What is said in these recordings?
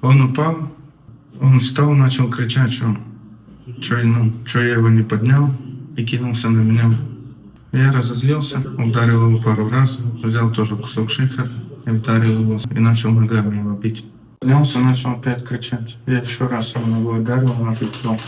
Он упал, он встал, начал кричать, что, что, ну, что я его не поднял, и кинулся на меня. Я разозлился, ударил его пару раз, взял тоже кусок шифера и ударил его, и начал ногами его бить. Поднялся, начал опять кричать. Я еще раз его ногой ударил, он упал.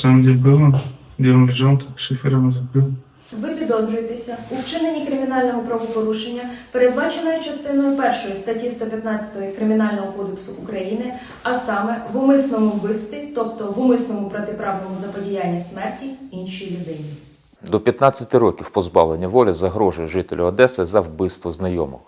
Там, где было, где он лежал, так шифером закрыл. Ви підозрюєтеся у вчиненні кримінального правопорушення, передбаченої частиною 1 статті 115 Кримінального кодексу України, а саме в умисному вбивстві, тобто в умисному протиправному заподіянні смерті іншій людині. До 15 років позбавлення волі загрожує жителю Одеси за вбивство знайомого.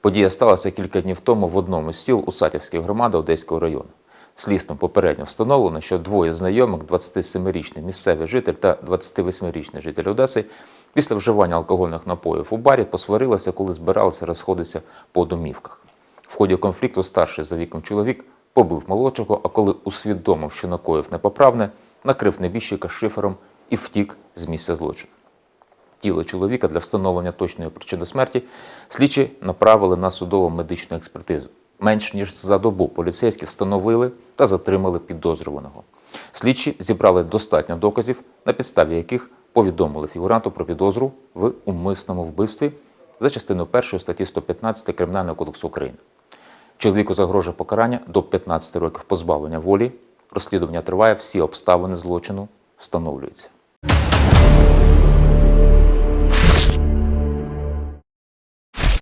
Подія сталася кілька днів тому в одному з сіл Усатівської громади Одеського району. Слідством попередньо встановлено, що двоє знайомих, 27-річний місцевий житель та 28-річний житель Одеси, після вживання алкогольних напоїв у барі посварилися, коли збиралися розходитися по домівках. В ході конфлікту старший за віком чоловік побив молодшого, а коли усвідомив, що накоїв непоправне, накрив небіжчика шифером і втік з місця злочину. Тіло чоловіка для встановлення точної причини смерті слідчі направили на судово медичну експертизу. Менш ніж за добу поліцейські встановили та затримали підозрюваного. Слідчі зібрали достатньо доказів, на підставі яких повідомили фігуранту про підозру в умисному вбивстві за частиною 1 статті 115 Кримінального кодексу України. Чоловіку загрожує покарання до 15 років позбавлення волі. Розслідування триває, всі обставини злочину встановлюються.